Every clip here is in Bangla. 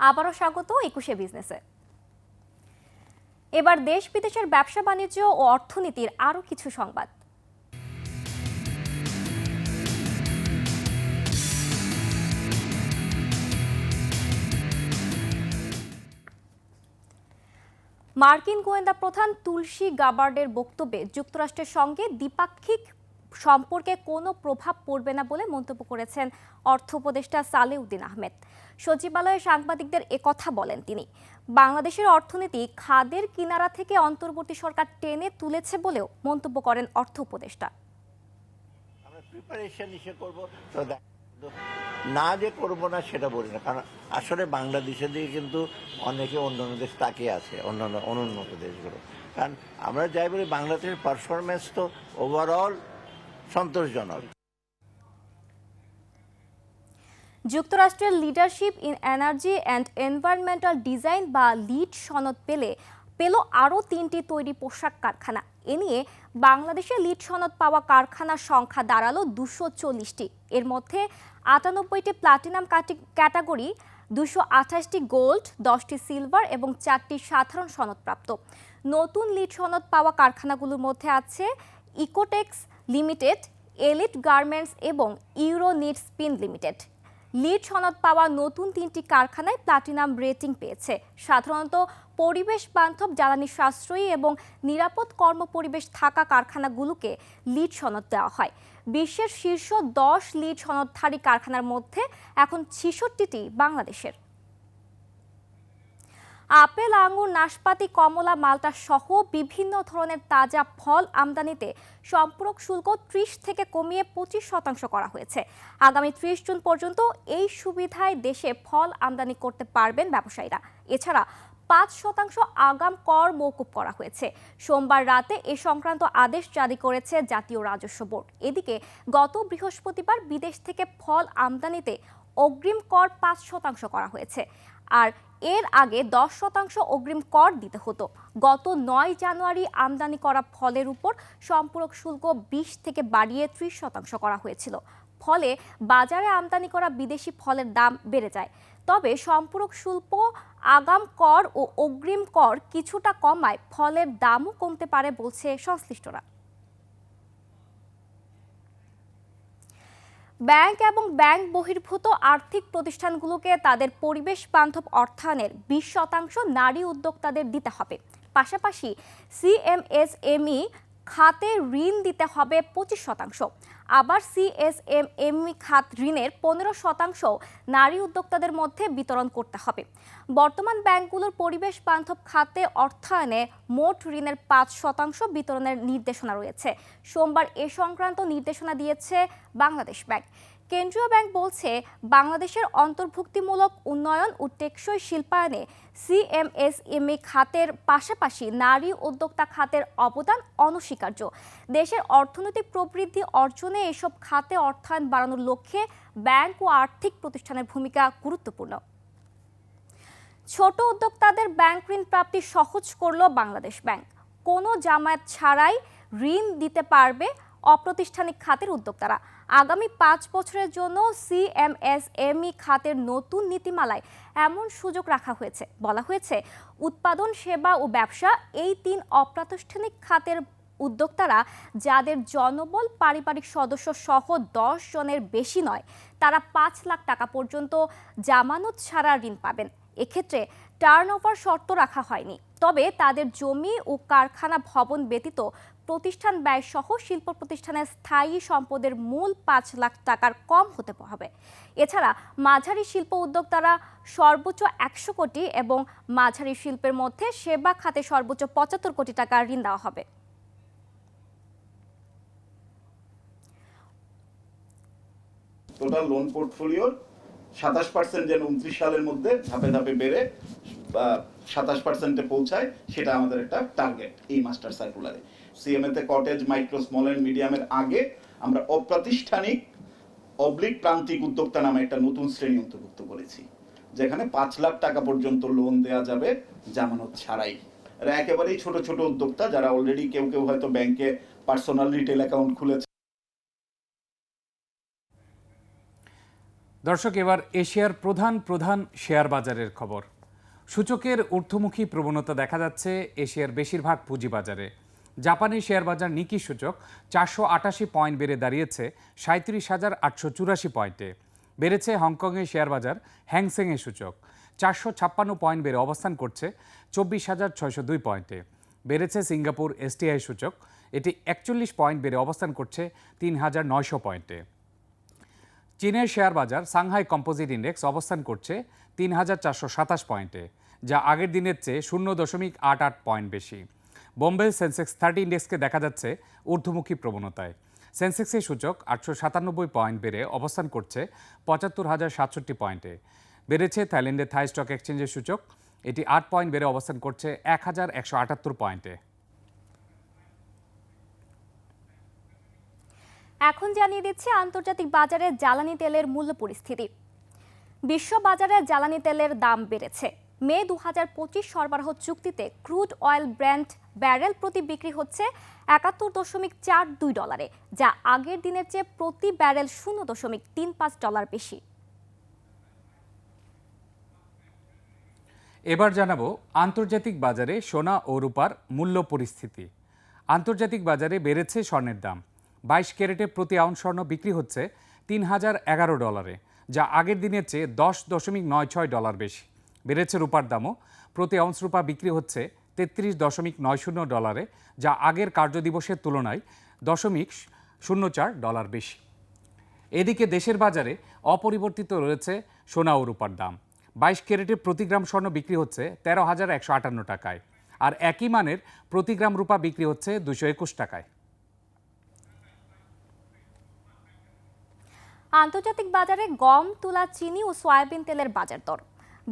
আবারও স্বাগত একুশে বিজনেসে। এবার দেশ বিদেশের ব্যবসা বাণিজ্য ও অর্থনীতির আরও কিছু সংবাদ। মার্কিন গোয়েন্দা প্রধান তুলসী গাবার্ডের বক্তব্যে যুক্তরাষ্ট্রের সঙ্গে দ্বিপাক্ষিক সম্পর্কে কোনো প্রভাব পড়বে না বলে মন্তব্য করেছেন অর্থ উপদেষ্টা সালেউদ্দিন আহমেদ। সচিবালয়ে সাংবাদিকদের একথা বলেন তিনি। বাংলাদেশের অর্থনীতি খাদের কিনারা থেকে অন্তর্বর্তী সরকার টেনে তুলেছে বলেও মন্তব্য করেন অর্থ উপদেষ্টা। প্রিপারেশন করব না যে করব না সেটা বলি না, কারণ আসলে বাংলাদেশের দিকে কিন্তু অনেকে অন্যান্য দেশ তাকিয়ে আছে অন্যান্য অনুন্নত দেশগুলো। কারণ আমরা যাই বলি, বাংলাদেশের পারফরমেন্স তো ওভারঅল সন্তোষজনক। যুক্তরাষ্ট্রের leadership in energy and environmental design বা লিড সনদ পেলে, পেল আরও তিনটি তৈরি পোশাক কারখানা। এ নিয়ে বাংলাদেশে লিড সনদ পাওয়া কারখানার সংখ্যা দাঁড়াল দুশো চল্লিশটি। এর মধ্যে আটানব্বইটি প্লাটিনাম ক্যাটাগরি, দুশো আঠাশটি গোল্ড, দশটি সিলভার এবং চারটি সাধারণ সনদপ্রাপ্ত। নতুন লিড সনদ পাওয়া কারখানাগুলোর মধ্যে আছে ইকোটেক্স লিমিটেড, এলিট গার্মেন্টস এবং ইউরোনিট স্পিন লিমিটেড। লিড সনদ পাওয়া নতুন তিনটি কারখানায় প্লাটিনাম রেটিং পেয়েছে। সাধারণত পরিবেশ বান্ধব জ্বালানি সাশ্রয়ী এবং নিরাপদ কর্মপরিবেশ থাকা কারখানাগুলোকে লিড সনদ দেওয়া হয়। বিশ্বের শীর্ষ দশ লিড সনদধারী কারখানার মধ্যে এখন ছিষট্টিটি বাংলাদেশের। আপেল, আঙুর, নাশপাতি, কমলা, মালটা সহ বিভিন্ন ধরনের তাজা ফল আমদানিতে সম্পূরক শুল্ক ত্রিশ থেকে কমিয়ে পঁচিশ শতাংশ করা হয়েছে। আগামী ত্রিশ জুন পর্যন্ত এই সুবিধায় দেশে ফল আমদানি করতে পারবেন ব্যবসায়ীরা। এছাড়া পাঁচ শতাংশ আগাম কর মৌকুব করা হয়েছে। সোমবার রাতে এ সংক্রান্ত আদেশ জারি করেছে জাতীয় রাজস্ব বোর্ড। এদিকে গত বৃহস্পতিবার বিদেশ থেকে ফল আমদানিতে অগ্রিম কর পাঁচ শতাংশ করা হয়েছে। আর এর আগে দশ শতাংশ অগ্রিম কর দিতে হতো। গত নয় জানুয়ারি আমদানি করা ফলের উপর সম্পূরক শুল্ক বিশ থেকে বাড়িয়ে ত্রিশ শতাংশ করা হয়েছিল। ফলে বাজারে আমদানি করা বিদেশি ফলের দাম বেড়ে যায়। তবে সম্পূরক শুল্ক, আগাম কর ও অগ্রিম কর কিছুটা কমায় ফলের দামও কমতে পারে বলছে সংশ্লিষ্টরা। ব্যাংক এবং ব্যাংক বহির্ভূত আর্থিক প্রতিষ্ঠানগুলোকে তাদের পরিবেশ বান্ধব অর্থায়নের বিশ শতাংশ নারী উদ্যোক্তাদের দিতে হবে। পাশাপাশি সিএমএসএমই খাতে ঋণ দিতে হবে পঁচিশ শতাংশ। আবার সিএসএমএমই খাত ঋণের পনেরো শতাংশ নারী উদ্যোক্তাদের মধ্যে বিতরণ করতে হবে। বর্তমান ব্যাংকগুলোর পরিবেশ বান্ধব খাতে অর্থায়নে মোট ঋণের পাঁচ শতাংশ বিতরণের নির্দেশনা রয়েছে। সোমবার এ সংক্রান্ত নির্দেশনা দিয়েছে বাংলাদেশ ব্যাংক। কেন্দ্রীয় ব্যাংক বলছে, বাংলাদেশের অন্তর্ভুক্তিমূলক উন্নয়ন ও টেকসই শিল্পায়নে সিএমএসএমই খাতের পাশাপাশি নারী উদ্যোক্তা খাতের অবদান অনস্বীকার্য। দেশের অর্থনৈতিক প্রবৃদ্ধি অর্জনে এসব খাতে অর্থায়ন বাড়ানোর লক্ষ্যে ব্যাংক ও আর্থিক প্রতিষ্ঠানের ভূমিকা গুরুত্বপূর্ণ। ছোট উদ্যোক্তাদের ব্যাংক ঋণ প্রাপ্তি সহজ করল বাংলাদেশ ব্যাংক। কোনো জামায়াত ছাড়াই ঋণ দিতে পারবে অপ্রাতিষ্ঠানিক খাতের উদ্যোক্তারা। আগামী পাঁচ বছরের জন্য সিএমএসএমই খাতের নতুন নীতিমালায় এমন সুযোগ রাখা হয়েছে। বলা হয়েছে, উৎপাদন, সেবা ও ব্যবসা এই তিন অপ্রাতিষ্ঠানিক খাতের উদ্যোক্তারা যাদের জনবল পারিবারিক সদস্য সহ দশ জনের বেশি নয়, তারা পাঁচ লাখ টাকা পর্যন্ত জামানত ছাড়া ঋণ পাবেন। এক্ষেত্রে টার্ন ওভার শর্ত রাখা হয়নি। তবে তাদের জমি ও কারখানা ভবন ব্যতীত প্রতিষ্ঠান ব্যয় সহ শিল্প প্রতিষ্ঠানের স্থায়ী সম্পদের মূল পাঁচ লাখ টাকার কম হতে হবে। এছাড়া মাঝারি শিল্প উদ্যোক্তারা সর্বোচ্চ একশো কোটি এবং মাঝারি শিল্পের মধ্যে সেবা খাতে সর্বোচ্চ পঁচাত্তর কোটি টাকা ঋণ দেওয়া হবে। টোটাল লোন পোর্টফোলিওর সাতাশ পার্সেন্ট যেন উনত্রিশ সালের মধ্যে ধাপে ধাপে বেড়ে সাতাশ পার্সেন্টে পৌঁছায়, সেটা আমাদের একটা টার্গেট এই মাস্টার সার্কুলারে সিএমএ তে কটেজ মাইক্রো স্মল অ্যান্ড মিডিয়ামের আগে আমরা অপ্রাতিষ্ঠানিক অবলিক প্রান্তিক উদ্যোক্তা নামে একটা নতুন শ্রেণি অন্তর্ভুক্ত করেছি, যেখানে পাঁচ লাখ টাকা পর্যন্ত লোন দেওয়া যাবে জামানত ছাড়াই। এরা একেবারেই ছোট ছোট উদ্যোক্তা যারা অলরেডি কেউ কেউ হয়তো ব্যাংকে পার্সোনাল রিটেল অ্যাকাউন্ট খুলেছে। দর্শক, এবার এশিয়ার প্রধান প্রধান শেয়ার বাজারের খবর। সূচকের ঊর্ধ্বমুখী প্রবণতা দেখা যাচ্ছে এশিয়ার বেশিরভাগ পুঁজিবাজারে। জাপানি শেয়ার বাজার নিকি সূচক চারশো আটাশি পয়েন্ট বেড়ে দাঁড়িয়েছে সাঁত্রিশ হাজার আটশো চুরাশি পয়েন্টে। বেড়েছে হংকংয়ের শেয়ার বাজার হ্যাংসেংয়ের সূচক চারশো ছাপ্পান্ন পয়েন্ট বেড়ে অবস্থান করছে চব্বিশ হাজার ছয়শো দুই পয়েন্টে। বেড়েছে সিঙ্গাপুর এসটিআই সূচক, এটি একচল্লিশ পয়েন্ট বেড়ে অবস্থান করছে তিন হাজার নয়শো পয়েন্টে। চীনের শেয়ার বাজার সাংহাই কম্পোজিট ইন্ডেক্স অবস্থান করছে তিন হাজার চারশো সাতাশ পয়েন্টে, যা আগের দিনের চেয়ে শূন্য দশমিক আট আট পয়েন্ট বেশি। বোম্বে সেন্সেক্স থার্টি ইন্ডেক্সকে দেখা যাচ্ছে ঊর্ধ্বমুখী প্রবণতায়। সেন্সেক্সের সূচক আটশো সাতানব্বই পয়েন্ট বেড়ে অবস্থান করছে পঁচাত্তর হাজার সাতষট্টি পয়েন্টে। বেড়েছে থাইল্যান্ডের থাই স্টক এক্সচেঞ্জের সূচক। এটি আট পয়েন্ট বেড়ে অবস্থান করছে এক হাজার একশো আটাত্তর পয়েন্টে। এখন জানিয়ে দিচ্ছে আন্তর্জাতিক বাজারে জ্বালানি তেলের মূল্য পরিস্থিতি। বিশ্ব বাজারে জ্বালানি তেলের দাম বেড়েছে। মে দু হাজার পঁচিশ সরবরাহ চুক্তিতে ক্রুড অয়েল ব্র্যান্ড ব্যারেল প্রতি বিক্রি হচ্ছে একাত্তর দশমিক চার দুই ডলারে, যা আগের দিনের চেয়ে প্রতি ব্যারেল শূন্য দশমিক তিন পাঁচ ডলার বেশি। এবার জানাব আন্তর্জাতিক বাজারে সোনা ও রূপার মূল্য পরিস্থিতি। আন্তর্জাতিক বাজারে বেড়েছে স্বর্ণের দাম। বাইশ ক্যারেটে প্রতি আউন্স স্বর্ণ বিক্রি হচ্ছে তিন হাজার এগারো ডলারে, যা আগের দিনের চেয়ে দশ দশমিক নয় ছয় ডলার বেশি। বেড়েছে রূপার দামও। প্রতি আউন্স রূপা বিক্রি হচ্ছে তেত্রিশ দশমিক নয় শূন্য ডলারে, যা আগের কার্যদিবসের তুলনায় দশমিক শূন্য চার ডলার বেশি। এদিকে দেশের বাজারে অপরিবর্তিত রয়েছে সোনা ও রূপার দাম। বাইশ ক্যারেটে প্রতি গ্রাম স্বর্ণ বিক্রি হচ্ছে তেরো হাজার একশো আটান্ন টাকায়, আর একই মানের প্রতি গ্রাম রূপা বিক্রি হচ্ছে দুশো একুশ টাকায়। আন্তর্জাতিক বাজারে গম, তুলা, চিনি ও সয়াবিন তেলের বাজার দর।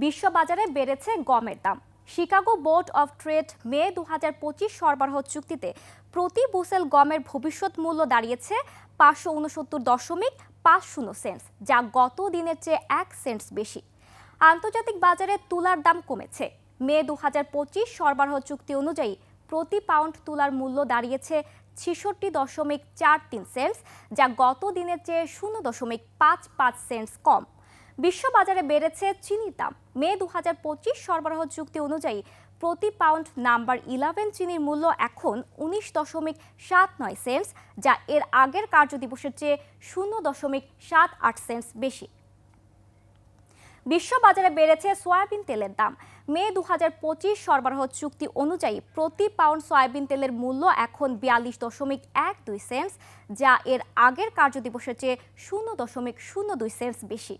বিশ্ব বাজারে বেড়েছে গমের দাম। Chicago board of trade May দু হাজার পঁচিশ সরবরাহ চুক্তিতে প্রতি বুসেল গমের ভবিষ্যৎ মূল্য দাঁড়িয়েছে পাঁচশো উনসত্তর দশমিক পাঁচ শূন্য সেন্টস, যা গত দিনের চেয়ে এক সেন্টস বেশি। আন্তর্জাতিক বাজারে তুলার দাম কমেছে। মে দু হাজার পঁচিশ সরবরাহ চুক্তি অনুযায়ী প্রতি পাউন্ড তুলার মূল্য দাঁড়িয়েছে ছিষট্টি দশমিক চার তিন সেন্টস, যা গত দিনের চেয়ে শূন্য দশমিক পাঁচ পাঁচ সেন্টস কম। বিশ্ববাজারে বেড়েছে চিনির দাম। মে দু হাজার সরবরাহ চুক্তি অনুযায়ী প্রতি পাউন্ড নাম্বার ইলেভেন চিনির মূল্য এখন উনিশ দশমিক সাত নয় সেন্টস, যা এর আগের কার্যদিবসের চেয়ে শূন্য দশমিক সাত আট সেন্টস বেশি। বিশ্ববাজারে বেড়েছে সয়াবিন তেলের দাম। মে দু হাজার পঁচিশ সরবরাহ চুক্তি অনুযায়ী প্রতি পাউন্ড সয়াবিন তেলের মূল্য এখন বিয়াল্লিশ দশমিক এক দুই সেন্টস, যা এর আগের কার্যদিবসের চেয়ে শূন্য দশমিক শূন্য দুই সেন্টস বেশি।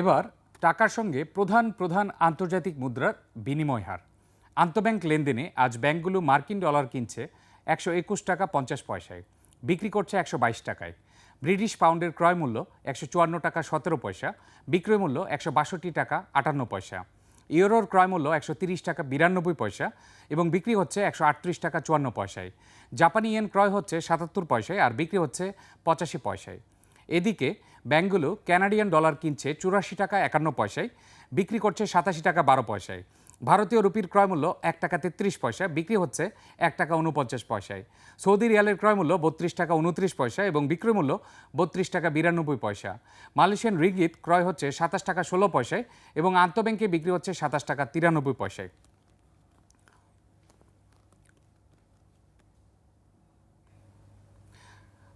এবার টাকার সঙ্গে প্রধান প্রধান আন্তর্জাতিক মুদ্রার বিনিময় হার। আন্তঃব্যাংক লেনদেনে আজ ব্যাংকগুলো মার্কিন ডলার কিনছে একশো একুশ টাকা পঞ্চাশ পয়সায়, বিক্রি করছে একশো বাইশ টাকায়। ব্রিটিশ পাউন্ডের ক্রয় মূল্য একশো চুয়ান্ন টাকা সতেরো পয়সা, বিক্রয় মূল্য একশো বাষট্টি টাকা আটান্ন পয়সা। ইউরোর ক্রয় মূল্য একশো তিরিশ টাকা বিরানব্বই পয়সা এবং বিক্রি হচ্ছে একশো আটত্রিশ টাকা চুয়ান্ন পয়সায়। জাপানি ইয়েন ক্রয় হচ্ছে সাতাত্তর পয়সায় আর বিক্রি হচ্ছে পঁচাশি পয়সায়। এদিকে ব্যাংকগুলো ক্যানাডিয়ান ডলার কিনছে চুরাশি টাকা একান্ন পয়সায়, বিক্রি করছে সাতাশি টাকা বারো পয়সায়। ভারতীয় রুপির ক্রয় মূল্য এক টাকা তেত্রিশ পয়সা বিক্রি হচ্ছে এক টাকা উনপঞ্চাশ পয়সায়। সৌদি রিয়ালের ক্রয় মূল্য বত্রিশ টাকা উনত্রিশ পয়সা এবং বিক্রয় মূল্য বত্রিশ টাকা বিরানব্বই পয়সা। মালয়েশিয়ান রিগিত ক্রয় হচ্ছে সাতাশ টাকা ষোলো পয়সায় এবং আন্তঃব্যাংকে বিক্রি হচ্ছে সাতাশ টাকা তিরানব্বই পয়সায়।